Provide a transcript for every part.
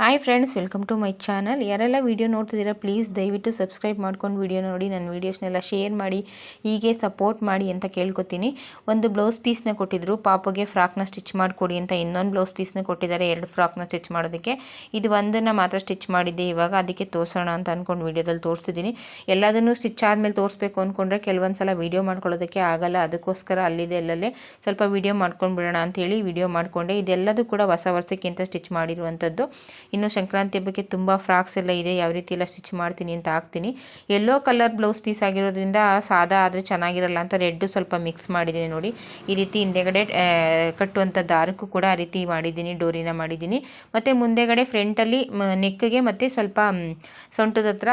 Hi friends welcome to my channel ಯಾರೆಲ್ಲ video ನೋಡ್ತಿದ್ದೀರಾ please ದಯವಿಟ್ಟು ಸಬ್ಸ್ಕ್ರೈಬ್ ಮಾಡ್ಕೊಂಡು ವೀಡಿಯೋ ನೋಡಿ, ನನ್ನ ವೀಡಿಯೋಸ್ನೆಲ್ಲ ಶೇರ್ ಮಾಡಿ, ಹೀಗೆ ಸಪೋರ್ಟ್ ಮಾಡಿ ಅಂತ ಕೇಳ್ಕೊತೀನಿ. ಒಂದು ಬ್ಲೌಸ್ ಪೀಸ್ನ ಕೊಟ್ಟಿದ್ರು, ಪಾಪಗೆ ಫ್ರಾಕ್ನ ಸ್ಟಿಚ್ ಮಾಡಿಕೊಡಿ ಅಂತ ಇನ್ನೊಂದು ಬ್ಲೌಸ್ ಪೀಸ್ನ ಕೊಟ್ಟಿದ್ದಾರೆ, ಎರಡು ಫ್ರಾಕ್ನ ಸ್ಟಿಚ್ ಮಾಡೋದಕ್ಕೆ. ಇದು ಒಂದನ್ನು ಮಾತ್ರ ಸ್ಟಿಚ್ ಮಾಡಿದ್ದೆ, ಇವಾಗ ಅದಕ್ಕೆ ತೋರಿಸೋಣ ಅಂತ ಅಂದ್ಕೊಂಡು ವೀಡಿಯೋದಲ್ಲಿ ತೋರಿಸ್ತಿದ್ದೀನಿ. ಎಲ್ಲದನ್ನು ಸ್ಟಿಚ್ ಆದಮೇಲೆ ತೋರಿಸ್ಬೇಕು ಅಂದ್ಕೊಂಡ್ರೆ ಕೆಲವೊಂದು ಸಲ ವೀಡಿಯೋ ಮಾಡ್ಕೊಳ್ಳೋದಕ್ಕೆ ಆಗಲ್ಲ, ಅದಕ್ಕೋಸ್ಕರ ಅಲ್ಲಿದೆ, ಅಲ್ಲಲ್ಲೇ ಸ್ವಲ್ಪ ವೀಡಿಯೋ ಮಾಡ್ಕೊಂಡು ಬಿಡೋಣ ಅಂತೇಳಿ ವೀಡಿಯೋ ಮಾಡಿಕೊಂಡೆ. ಇದೆಲ್ಲದೂ ಕೂಡ ಹೊಸ ವರ್ಷಕ್ಕಿಂತ ಸ್ಟಿಚ್ ಮಾಡಿರುವಂಥದ್ದು. ಇನ್ನು ಸಂಕ್ರಾಂತಿ ಹಬ್ಬಕ್ಕೆ ತುಂಬ ಫ್ರಾಕ್ಸ್ ಎಲ್ಲ ಇದೆ. ಯಾವ ರೀತಿ ಎಲ್ಲ ಸ್ಟಿಚ್ ಮಾಡ್ತೀನಿ ಅಂತ ಹಾಕ್ತೀನಿ. ಎಲ್ಲೋ ಕಲರ್ ಬ್ಲೌಸ್ ಪೀಸ್ ಆಗಿರೋದ್ರಿಂದ ಸಾದಾ ಆದರೆ ಚೆನ್ನಾಗಿರಲ್ಲ ಅಂತ ರೆಡ್ಡು ಸ್ವಲ್ಪ ಮಿಕ್ಸ್ ಮಾಡಿದ್ದೀನಿ ನೋಡಿ. ಈ ರೀತಿ ಹಿಂದೆಗಡೆ ಕಟ್ಟುವಂಥ ದಾರಕ್ಕೂ ಕೂಡ ಆ ರೀತಿ ಮಾಡಿದ್ದೀನಿ, ಡೋರಿನ ಮಾಡಿದ್ದೀನಿ. ಮತ್ತು ಮುಂದೆಗಡೆ ಫ್ರಂಟಲ್ಲಿ ನೆಕ್ಗೆ ಮತ್ತು ಸ್ವಲ್ಪ ಸೊಂಟದ ಹತ್ರ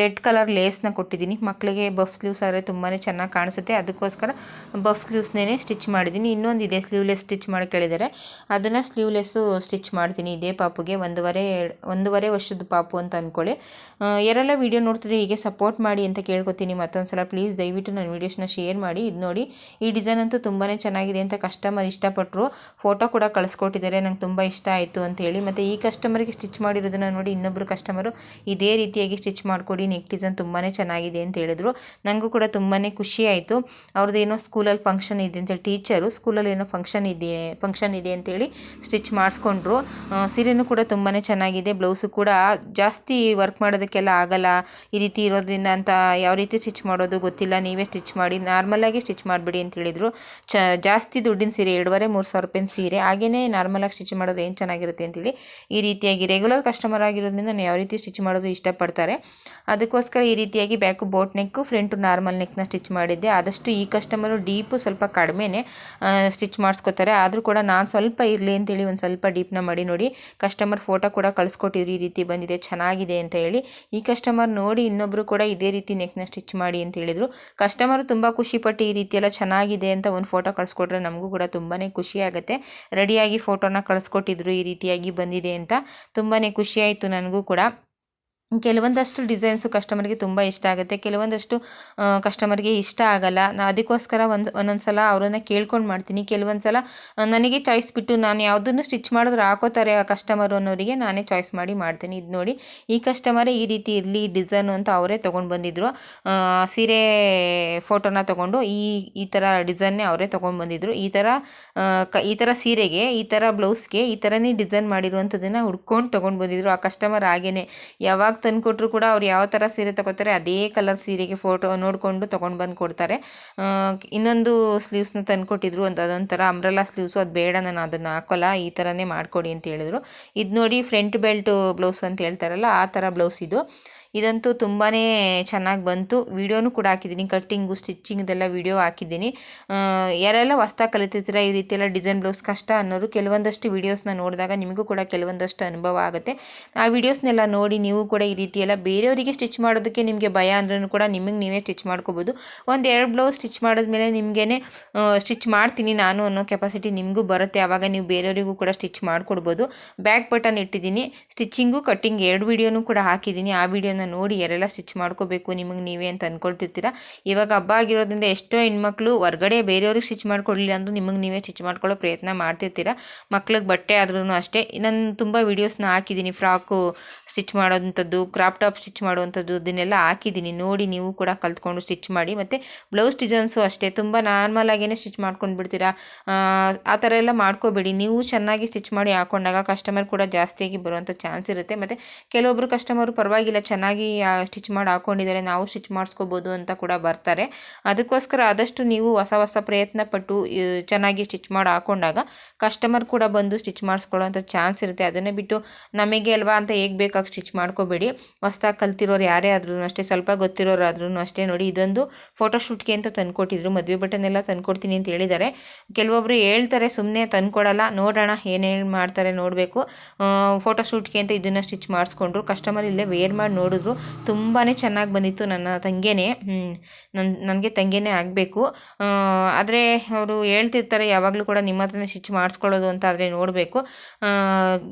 ರೆಡ್ ಕಲರ್ ಲೇಸ್ನ ಕೊಟ್ಟಿದ್ದೀನಿ. ಮಕ್ಕಳಿಗೆ ಬಫ್ ಸ್ಲೀವ್ಸ್ ಆದರೆ ತುಂಬಾ ಚೆನ್ನಾಗಿ ಕಾಣಿಸುತ್ತೆ. ಅದಕ್ಕೋಸ್ಕರ ಬಫ್ ಸ್ಲೀವ್ಸ್ನೇ ಸ್ಟಿಚ್ ಮಾಡಿದ್ದೀನಿ. ಇನ್ನೊಂದು ಇದೆ ಸ್ಲೀವ್ಲೆಸ್ ಸ್ಟಿಚ್ ಮಾಡಿ ಕೇಳಿದ್ದಾರೆ. ಅದನ್ನು ಸ್ಲೀವ್ಲೆಸ್ಸು ಸ್ಟಿಚ್ ಮಾಡ್ತೀನಿ. ಇದೇ ಪಾಪುಗೆ. ಒಂದೂವರೆ ಒಂದೂವರೆ ವರ್ಷದ ಪಾಪು ಅಂತ ಅಂದ್ಕೊಳ್ಳಿ ಯಾರೆಲ್ಲ ವೀಡಿಯೋ ನೋಡ್ತೀರಿ ಹೀಗೆ ಸಪೋರ್ಟ್ ಮಾಡಿ ಅಂತ ಕೇಳ್ಕೊತೀನಿ. ಮತ್ತೊಂದು ಸಲ ಪ್ಲೀಸ್ ದಯವಿಟ್ಟು ನನ್ನ ವೀಡಿಯೋಸ್ನ ಶೇರ್ ಮಾಡಿ. ಇದು ನೋಡಿ, ಈ ಡಿಸೈನ್ ಅಂತೂ ತುಂಬಾ ಚೆನ್ನಾಗಿದೆ ಅಂತ ಕಸ್ಟಮರ್ ಇಷ್ಟಪಟ್ಟರು ಫೋಟೋ ಕೂಡ ಕಳಿಸ್ಕೊಟ್ಟಿದ್ದಾರೆ. ನಂಗೆ ತುಂಬ ಇಷ್ಟ ಆಯಿತು ಅಂತ ಹೇಳಿ. ಮತ್ತು ಈ ಕಸ್ಟಮರ್ಗೆ ಸ್ಟಿಚ್ ಮಾಡಿರೋದನ್ನ ನೋಡಿ ಇನ್ನೊಬ್ಬರು ಕಸ್ಟಮರು ಇದೇ ರೀತಿಯಾಗಿ ಸ್ಟಿಚ್ ಮಾಡಿಕೊಡಿ. ನೆಕ್ ಡಿಸೈನ್ ತುಂಬಾ ಚೆನ್ನಾಗಿದೆ ಅಂತ ಹೇಳಿದ್ರು. ನನಗೂ ಕೂಡ ತುಂಬಾ ಖುಷಿ ಆಯಿತು. ಅವ್ರದ್ದು ಏನೋ ಸ್ಕೂಲಲ್ಲಿ ಫಂಕ್ಷನ್ ಇದೆ ಅಂತೇಳಿ ಟೀಚರು ಸ್ಕೂಲಲ್ಲಿ ಏನೋ ಫಂಕ್ಷನ್ ಇದೆ ಫಂಕ್ಷನ್ ಇದೆ ಅಂತೇಳಿ ಸ್ಟಿಚ್ ಮಾಡಿಸ್ಕೊಂಡ್ರು. ಸೀರೆನೂ ಕೂಡ ತುಂಬಾ ಚೆನ್ನಾಗಿದೆ. ಬ್ಲೌಸು ಕೂಡ ಜಾಸ್ತಿ ವರ್ಕ್ ಮಾಡೋದಕ್ಕೆಲ್ಲ ಆಗಲ್ಲ. ಈ ರೀತಿ ಇರೋದ್ರಿಂದ ಅಂತ ಯಾವ ರೀತಿ ಸ್ಟಿಚ್ ಮಾಡೋದು ಗೊತ್ತಿಲ್ಲ. ನೀವೇ ಸ್ಟಿಚ್ ಮಾಡಿ ನಾರ್ಮಲಾಗಿ ಸ್ಟಿಚ್ ಮಾಡಿಬಿಡಿ ಅಂತ ಹೇಳಿದರು. ಚ, ಜಾಸ್ತಿ ದುಡ್ಡಿನ ಸೀರೆ ಎರಡೂವರೆ, ಮೂರು ಸಾವಿರ ರೂಪಾಯಿನ ಸೀರೆ ಹಾಗೆಯೇ ನಾರ್ಮಲಾಗಿ ಸ್ಟಿಚ್ ಮಾಡೋದು ಏನು ಚೆನ್ನಾಗಿರುತ್ತೆ ಅಂತೇಳಿ ಈ ರೀತಿಯಾಗಿ ರೆಗ್ಯುಲರ್ ಕಸ್ಟಮರ್ ಆಗಿರೋದ್ರಿಂದ ನಾನು ಯಾವ ರೀತಿ ಸ್ಟಿಚ್ ಮಾಡೋದು ಇಷ್ಟಪಡ್ತಾರೆ. ಅದಕ್ಕೋಸ್ಕರ ಈ ರೀತಿಯಾಗಿ back boat neck front normal ನೆಕ್ನ stitch ಮಾಡಿದ್ದೆ. ಆದಷ್ಟು ಈ ಕಸ್ಟಮರು ಡೀಪು ಸ್ವಲ್ಪ ಕಡಿಮೆನೇ ಸ್ಟಿಚ್ ಮಾಡಿಸ್ಕೋತಾರೆ. ಆದರೂ ಕೂಡ ನಾನು ಸ್ವಲ್ಪ ಇರಲಿ ಅಂತೇಳಿ ಒಂದು ಸ್ವಲ್ಪ ಡೀಪ್ನ ಮಾಡಿ ನೋಡಿ ಕಸ್ಟಮರ್ ಫೋಟೋ ಕೂಡ ಕಳಿಸ್ಕೊಟ್ಟಿದ್ರು ಈ ರೀತಿ ಬಂದಿದೆ, ಚೆನ್ನಾಗಿದೆ ಅಂತ ಹೇಳಿ. ಈ ಕಸ್ಟಮರ್ ನೋಡಿ ಇನ್ನೊಬ್ಬರು ಕೂಡ ಇದೇ ರೀತಿ ನೆಕ್ನ ಸ್ಟಿಚ್ ಮಾಡಿ ಅಂತ ಹೇಳಿದ್ರು. ಕಸ್ಟಮರ್ ತುಂಬ ಖುಷಿಪಟ್ಟು ಈ ರೀತಿ ಚೆನ್ನಾಗಿದೆ ಅಂತ ಒಂದು ಫೋಟೋ ಕಳಿಸ್ಕೊಟ್ರೆ ನಮಗೂ ಕೂಡ ತುಂಬಾ ಖುಷಿ ಆಗುತ್ತೆ. ರೆಡಿಯಾಗಿ ಫೋಟೋನ ಕಳಿಸ್ಕೊಟ್ಟಿದ್ರು ಈ ರೀತಿಯಾಗಿ ಬಂದಿದೆ ಅಂತ ತುಂಬಾ ಖುಷಿಯಾಯಿತು ನನಗೂ ಕೂಡ. ಕೆಲವೊಂದಷ್ಟು ಡಿಸೈನ್ಸು ಕಸ್ಟಮರ್ಗೆ ತುಂಬ ಇಷ್ಟ ಆಗುತ್ತೆ ಕೆಲವೊಂದಷ್ಟು ಕಸ್ಟಮರ್ಗೆ ಇಷ್ಟ ಆಗಲ್ಲ. ನಾ ಅದಕ್ಕೋಸ್ಕರ ಒಂದು ಒಂದೊಂದು ಸಲ ಅವರನ್ನ ಕೇಳ್ಕೊಂಡು ಮಾಡ್ತೀನಿ. ಕೆಲವೊಂದು ಸಲ ನನಗೆ ಚಾಯ್ಸ್ ಬಿಟ್ಟು ನಾನು ಯಾವುದನ್ನು ಸ್ಟಿಚ್ ಮಾಡಿದ್ರೆ ಹಾಕೋತಾರೆ ಆ ಕಸ್ಟಮರು ಅನ್ನೋರಿಗೆ ನಾನೇ ಚಾಯ್ಸ್ ಮಾಡಿ ಮಾಡ್ತೀನಿ. ಇದು ನೋಡಿ ಈ ಕಸ್ಟಮರೇ ಈ ರೀತಿ ಇರಲಿ ಡಿಸೈನು ಅಂತ ಅವರೇ ತೊಗೊಂಡು ಬಂದಿದ್ದರು ಆ, ಸೀರೆ ಫೋಟೋನ ತೊಗೊಂಡು ಈ ಈ ಥರ ಡಿಸೈನ್ನೇ ಅವರೇ ತೊಗೊಂಡು ಬಂದಿದ್ದರು ಈ ಥರ ಈ ಥರ ಸೀರೆಗೆ ಈ ಥರ ಬ್ಲೌಸ್ಗೆ ಈ ಥರನೇ ಡಿಸೈನ್ ಮಾಡಿರುವಂಥದ್ದನ್ನು ಹುಡ್ಕೊಂಡು ತೊಗೊಂಡು ಬಂದಿದ್ದರು ಆ ಕಸ್ಟಮರ್ ಹಾಗೇ ಯಾವಾಗ ತಂದುಕೊಟ್ರು ಕೂಡ ಅವ್ರು ಯಾವ ಥರ ಸೀರೆ ತಗೋತಾರೆ, ಅದೇ ಕಲರ್ ಸೀರೆಗೆ ಫೋಟೋ ನೋಡಿಕೊಂಡು ತೊಗೊಂಡು ಬಂದು ಕೊಡ್ತಾರೆ. ಇನ್ನೊಂದು ಸ್ಲೀವ್ಸ್ನ ತಂದುಕೊಟ್ಟಿದ್ರು ಅಂತ ಅದೊಂಥರ ಅಂಬ್ರೆಲಾ ಸ್ಲೀವ್ಸು ಅದು ಬೇಡ ನಾನು ಅದನ್ನು ಹಾಕೋಲ್ಲ, ಈ ಥರನೇ ಮಾಡಿಕೊಡಿ ಅಂತ ಹೇಳಿದ್ರು. ಇದು ನೋಡಿ ಫ್ರಂಟ್ ಬೆಲ್ಟ್ ಬ್ಲೌಸ್ ಅಂತ ಹೇಳ್ತಾರಲ್ಲ, ಆ ಥರ ಬ್ಲೌಸ್ ಇದು. ಇದಂತೂ ತುಂಬಾ ಚೆನ್ನಾಗಿ ಬಂತು. ವಿಡಿಯೋನು ಕೂಡ ಹಾಕಿದ್ದೀನಿ. ಕಟ್ಟಿಂಗು, ಸ್ಟಿಚ್ಚಿಂಗ್ದೆಲ್ಲ ವಿಡಿಯೋ ಹಾಕಿದ್ದೀನಿ. ಯಾರೆಲ್ಲ ಹೊಸ್ದಾಗಿ ಕಲಿತಿರ್ತೀರ ಈ ರೀತಿ ಎಲ್ಲ ಡಿಸೈನ್ ಬ್ಲೌಸ್ ಕಷ್ಟ ಅನ್ನೋರು ಕೆಲವೊಂದಷ್ಟು ವೀಡಿಯೋಸ್ನ ನೋಡಿದಾಗ ನಿಮಗೂ ಕೂಡ ಕೆಲವೊಂದಷ್ಟು ಅನುಭವ ಆಗುತ್ತೆ. ಆ ವೀಡಿಯೋಸ್ನೆಲ್ಲ ನೋಡಿ ನೀವು ಕೂಡ ಈ ರೀತಿ ಎಲ್ಲ ಬೇರೆಯವರಿಗೆ ಸ್ಟಿಚ್ ಮಾಡೋದಕ್ಕೆ ನಿಮಗೆ ಭಯ ಅಂದ್ರೂ ಕೂಡ ನಿಮಗೆ ನೀವೇ ಸ್ಟಿಚ್ ಮಾಡ್ಕೋಬೋದು. ಒಂದು ಎರಡು ಬ್ಲೌಸ್ ಸ್ಟಿಚ್ ಮಾಡಿದ್ಮೇಲೆ ನಿಮಗೇ ಸ್ಟಿಚ್ ಮಾಡ್ತೀನಿ ನಾನು ಅನ್ನೋ ಕೆಪಾಸಿಟಿ ನಿಮಗೂ ಬರುತ್ತೆ. ಆವಾಗ ನೀವು ಬೇರೆಯವರಿಗೂ ಕೂಡ ಸ್ಟಿಚ್ ಮಾಡಿಕೊಡ್ಬೋದು. ಬ್ಯಾಕ್ ಬಟನ್ ಇಟ್ಟಿದ್ದೀನಿ. ಸ್ಟಿಚ್ಚಿಂಗು, ಕಟ್ಟಿಂಗ್ ಎರಡು ವೀಡಿಯೋನು ಕೂಡ ಹಾಕಿದ್ದೀನಿ. ಆ ವಿಡಿಯೋನ ನೋಡಿ ಯಾರೆಲ್ಲ ಸ್ಟಿಚ್ ಮಾಡ್ಕೋಬೇಕು ನಿಮಗೆ ನೀವೇ ಅಂತ ಅಂದ್ಕೊಳ್ತಿರ್ತೀರ ಇವಾಗ ಹಬ್ಬ ಆಗಿರೋದ್ರಿಂದ ಎಷ್ಟೋ ಹೆಣ್ಮಕ್ಳು ಹೊರ್ಗಡೆ ಬೇರೆಯವ್ರಿಗೆ ಸ್ಟಿಚ್ ಮಾಡ್ಕೊಡ್ಲಿಲ್ಲ ಅಂದರೂ ನಿಮಗೆ ನೀವೇ ಸ್ಟಿಚ್ ಮಾಡ್ಕೊಳ್ಳೋ ಪ್ರಯತ್ನ ಮಾಡ್ತಿರ್ತೀರ. ಮಕ್ಳಿಗೆ ಬಟ್ಟೆ ಆದ್ರೂ ಅಷ್ಟೇ. ನಾನು ತುಂಬ ವೀಡಿಯೋಸ್ನ ಹಾಕಿದ್ದೀನಿ ಫ್ರಾಕು ಸ್ಟಿಚ್ ಮಾಡೋವಂಥದ್ದು ಕ್ರಾಪ್ ಟಾಪ್ ಸ್ಟಿಚ್ ಮಾಡುವಂಥದ್ದು ಅದನ್ನೆಲ್ಲ ಹಾಕಿದ್ದೀನಿ. ನೋಡಿ ನೀವು ಕೂಡ ಕಲ್ತ್ಕೊಂಡು ಸ್ಟಿಚ್ ಮಾಡಿ. ಮತ್ತು ಬ್ಲೌಸ್ ಡಿಸೈನ್ಸು ಅಷ್ಟೇ. ತುಂಬ ನಾರ್ಮಲಾಗೇ ಸ್ಟಿಚ್ ಮಾಡ್ಕೊಂಡು ಬಿಡ್ತೀರಾ? ಆ, ಆ ಥರ ಎಲ್ಲ ಮಾಡ್ಕೋಬೇಡಿ. ನೀವು ಚೆನ್ನಾಗಿ ಸ್ಟಿಚ್ ಮಾಡಿ ಹಾಕೊಂಡಾಗ ಕಸ್ಟಮರ್ ಕೂಡ ಜಾಸ್ತಿಯಾಗಿ ಬರುವಂಥ ಚಾನ್ಸ್ ಇರುತ್ತೆ. ಮತ್ತು ಕೆಲವೊಬ್ಬರು ಕಸ್ಟಮರು ಪರವಾಗಿಲ್ಲ ಚೆನ್ನಾಗಿ ಸ್ಟಿಚ್ ಮಾಡಿ ಹಾಕೊಂಡಿದ್ದಾರೆ ನಾವು ಸ್ಟಿಚ್ ಮಾಡಿಸ್ಕೋಬೋದು ಅಂತ ಕೂಡ ಬರ್ತಾರೆ. ಅದಕ್ಕೋಸ್ಕರ ಆದಷ್ಟು ನೀವು ಹೊಸ ಹೊಸ ಪ್ರಯತ್ನ ಪಟ್ಟು ಚೆನ್ನಾಗಿ ಸ್ಟಿಚ್ ಮಾಡಿ ಹಾಕೊಂಡಾಗ ಕಸ್ಟಮರ್ ಕೂಡ ಬಂದು ಸ್ಟಿಚ್ ಮಾಡಿಸ್ಕೊಳ್ಳೋ ಚಾನ್ಸ್ ಇರುತ್ತೆ. ಅದನ್ನೇ ಬಿಟ್ಟು ನಮಗೆ ಅಲ್ವಾ ಅಂತ ಹೇಗೆ ಸ್ಟಿಚ್ ಮಾಡ್ಕೋಬೇಡಿ. ಹೊಸ್ದಾಗಿ ಕಲ್ತಿರೋರು ಯಾರೇ ಆದ್ರೂ ಅಷ್ಟೇ, ಸ್ವಲ್ಪ ಗೊತ್ತಿರೋರಾದ್ರೂ ಅಷ್ಟೇ ನೋಡಿ. ಇದೊಂದು ಫೋಟೋಶೂಟ್ಗೆ ಅಂತ ತಂದುಕೊಟ್ಟಿದ್ರು. ಮದುವೆ ಬಟನ್ ಎಲ್ಲ ತಂದ್ಕೊಡ್ತೀನಿ ಅಂತ ಹೇಳಿದ್ದಾರೆ ಕೆಲವೊಬ್ಬರು ಹೇಳ್ತಾರೆ ಸುಮ್ಮನೆ ತಂದುಕೊಡಲ್ಲ. ನೋಡೋಣ ಏನೇನು ಮಾಡ್ತಾರೆ ನೋಡಬೇಕು. ಫೋಟೋಶೂಟ್ಗೆ ಅಂತ ಇದನ್ನು ಸ್ಟಿಚ್ ಮಾಡಿಸ್ಕೊಂಡ್ರು. ಕಸ್ಟಮರ್ ಇಲ್ಲೇ ವೇರ್ ಮಾಡಿ ನೋಡಿದ್ರು. ತುಂಬಾ ಚೆನ್ನಾಗಿ ಬಂದಿತ್ತು ನನ್ನ ತಂಗೇನೆ. ನನ್ನ ನನಗೆ ತಂಗೇನೆ ಆಗಬೇಕು. ಆದರೆ ಅವರು ಹೇಳ್ತಿರ್ತಾರೆ, ಯಾವಾಗಲೂ ಕೂಡ ನಿಮ್ಮ ಹತ್ರನೇ ಸ್ಟಿಚ್ ಮಾಡಿಸ್ಕೊಳ್ಳೋದು ಅಂತ ಆದರೆ ನೋಡಬೇಕು.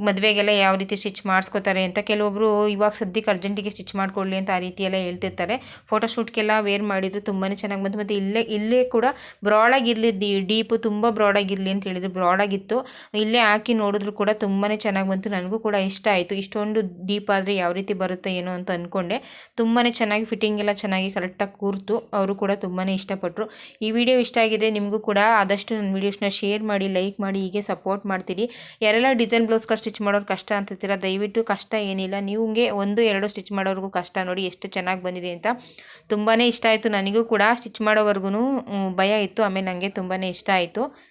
ಮದುವೆಗೆಲ್ಲ ಯಾವ ರೀತಿ ಸ್ಟಿಚ್ ಮಾಡಿಸ್ಕೋತಾರೆ ಅಂತ ಕೆಲವು ಕೆಲವೊಬ್ಬರು ಇವಾಗ ಸದ್ಯಕ್ಕೆ ಅರ್ಜೆಂಟಿಗೆ ಸ್ಟಿಚ್ ಮಾಡಿಕೊಳ್ಳಿ ಅಂತ ಆ ರೀತಿ ಎಲ್ಲ ಹೇಳ್ತಿರ್ತಾರೆ. ಫೋಟೋಶೂಟ್ಗೆಲ್ಲ ವೇರ್ ಮಾಡಿದ್ರು ತುಂಬಾ ಚೆನ್ನಾಗಿ ಬಂತು. ಮತ್ತು ಇಲ್ಲೇ ಇಲ್ಲೇ ಕೂಡ ಬ್ರಾಡಾಗಿರಲಿ ಡೀಪು ತುಂಬ ಬ್ರಾಡಾಗಿರಲಿ ಅಂತ ಹೇಳಿದರು. ಬ್ರಾಡಾಗಿತ್ತು ಇಲ್ಲೇ ಹಾಕಿ ನೋಡಿದ್ರು ಕೂಡ ತುಂಬಾ ಚೆನ್ನಾಗಿ ಬಂತು. ನನಗೂ ಕೂಡ ಇಷ್ಟ ಆಯಿತು. ಇಷ್ಟೊಂದು ಡೀಪ್ ಆದರೆ ಯಾವ ರೀತಿ ಬರುತ್ತೆ ಏನೋ ಅಂತ ಅಂದ್ಕೊಂಡೆ ತುಂಬಾ ಚೆನ್ನಾಗಿ ಫಿಟ್ಟಿಂಗ್ ಎಲ್ಲ ಚೆನ್ನಾಗಿ ಕರೆಕ್ಟಾಗಿ ಕೂರ್ತು. ಅವರು ಕೂಡ ತುಂಬಾ ಇಷ್ಟಪಟ್ಟರು ಈ ವಿಡಿಯೋ ಇಷ್ಟ ಆಗಿದೆ ನಿಮಗೂ ಕೂಡ ಆದಷ್ಟು ನನ್ನ ವಿಡಿಯೋಸ್ನ ಶೇರ್ ಮಾಡಿ ಲೈಕ್ ಮಾಡಿ, ಹೀಗೆ ಸಪೋರ್ಟ್ ಮಾಡ್ತೀರಿ. ಯಾರೆಲ್ಲ ಡಿಸೈನ್ ಬ್ಲೌಸ್ಗಳು ಸ್ಟಿಚ್ ಮಾಡೋರು ಕಷ್ಟ ಅಂತಿರ್ತೀರ, ದಯವಿಟ್ಟು ಕಷ್ಟ ಏನಿಲ್ಲ. ನಿಮಗೆ ಒಂದು, ಎರಡು ಸ್ಟಿಚ್ ಮಾಡೋವರೆಗೂ ಕಷ್ಟ. ನೋಡಿ ಎಷ್ಟು ಚೆನ್ನಾಗಿ ಬಂದಿದೆ ಅಂತ. ತುಂಬಾ ಇಷ್ಟ ಆಯಿತು. ನನಗೂ ಕೂಡ ಸ್ಟಿಚ್ ಮಾಡೋವರೆಗೂ ಭಯ ಇತ್ತು. ಆಮೇಲೆ ನನಗೆ ತುಂಬಾ ಇಷ್ಟ ಆಯಿತು.